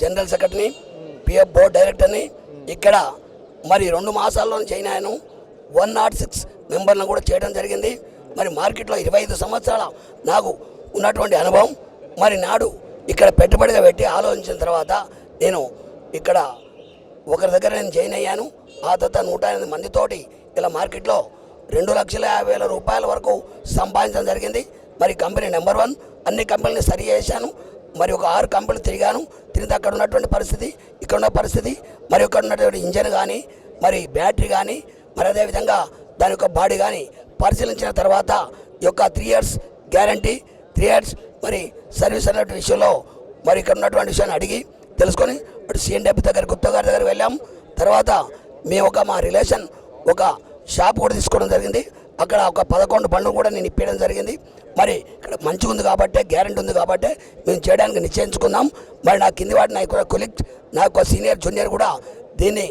General సెక్రటరీని PF board డైరెక్టర్ని ఇక్కడ మరి రెండు మాసాల్లో చేయనాను వన్ నాట్ సిక్స్ మెంబర్లను కూడా చేయడం జరిగింది. మరి మార్కెట్లో ఇరవై ఐదు సంవత్సరాల నాకు ఉన్నటువంటి అనుభవం. మరి నాడు ఇక్కడ పెట్టుబడిగా పెట్టి ఆలోచించిన తర్వాత నేను ఇక్కడ ఒకరి దగ్గర నేను జాయిన్ అయ్యాను. ఆ తర్వాత నూట ఎనిమిది మందితోటి ఇలా మార్కెట్లో రెండు లక్షల యాభై వేల రూపాయల వరకు సంపాదించడం జరిగింది. మరి కంపెనీ నెంబర్ వన్ అన్ని కంపెనీలు సరి చేశాను. మరి ఒక ఆరు కంపెనీలు తిరిగాను. తిరిగి అక్కడ ఉన్నటువంటి పరిస్థితి ఇక్కడ ఉన్న పరిస్థితి మరి ఇక్కడ ఉన్నటువంటి ఇంజన్ కానీ మరి బ్యాటరీ కానీ మరి అదేవిధంగా దాని యొక్క బాడీ కానీ పరిశీలించిన తర్వాత ఈ యొక్క three years guarantee three years మరి సర్వీస్ అన్నటువంటి విషయంలో మరి ఇక్కడ ఉన్నటువంటి విషయాన్ని అడిగి తెలుసుకొని అటు సిఎన్డబ్ల్యూ దగ్గర గుప్తా గారి దగ్గర వెళ్ళాం. తర్వాత మేము ఒక మా రిలేషన్ ఒక షాప్ కూడా తీసుకోవడం జరిగింది. అక్కడ ఒక పదకొండు పనులు కూడా నేను ఇప్పించడం జరిగింది. మరి ఇక్కడ మంచిగా ఉంది కాబట్టి గ్యారెంటీ ఉంది కాబట్టి మేము చేయడానికి నిశ్చయించుకున్నాం. మరి నా కింది వాటి నా యొక్క కొలిక్ నా యొక్క సీనియర్ జూనియర్ కూడా దీన్ని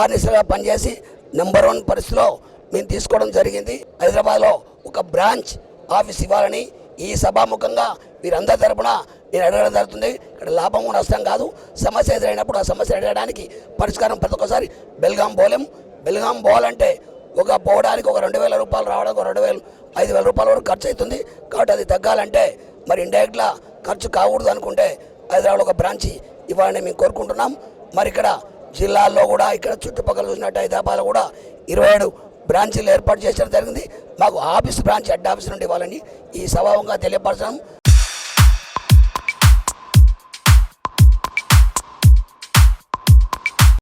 ఆర్నిసగా పనిచేసి నెంబర్ వన్ పరిస్థితిలో మేము తీసుకోవడం జరిగింది. హైదరాబాద్లో ఒక బ్రాంచ్ ఆఫీస్ ఇవ్వాలని ఈ సభాముఖంగా వీరందరి తరపున నేను అడగడం జరుగుతుంది. ఇక్కడ లాభం నష్టం కాదు. సమస్య ఎదురైనప్పుడు ఆ సమస్య అడగడానికి పరిష్కారం ప్రతి ఒక్కసారి బెల్గాం పోలేం బెల్గాం పోవాలంటే ఒక పోవడానికి ఒక రెండు వేల రూపాయలు రావడానికి ఒక రెండు వేలు ఐదు వేల రూపాయల వరకు ఖర్చు అవుతుంది. కాబట్టి అది తగ్గాలంటే మరి ఇండైరెక్ట్గా ఖర్చు కాకూడదు అనుకుంటే హైదరాబాద్ ఒక బ్రాంచి ఇవ్వాలని మేము కోరుకుంటున్నాం. మరి ఇక్కడ జిల్లాల్లో కూడా ఇక్కడ చుట్టుపక్కల చూసినట్టు హైదరాబాద్లో కూడా ఇరవై ఏడు బ్రాంచీలు ఏర్పాటు చేయడం జరిగింది. మాకు ఆఫీస్ బ్రాంచ్ హెడ్ ఆఫీస్ నుండి ఇవ్వాలని ఈ సభావంగా తెలియపరచడం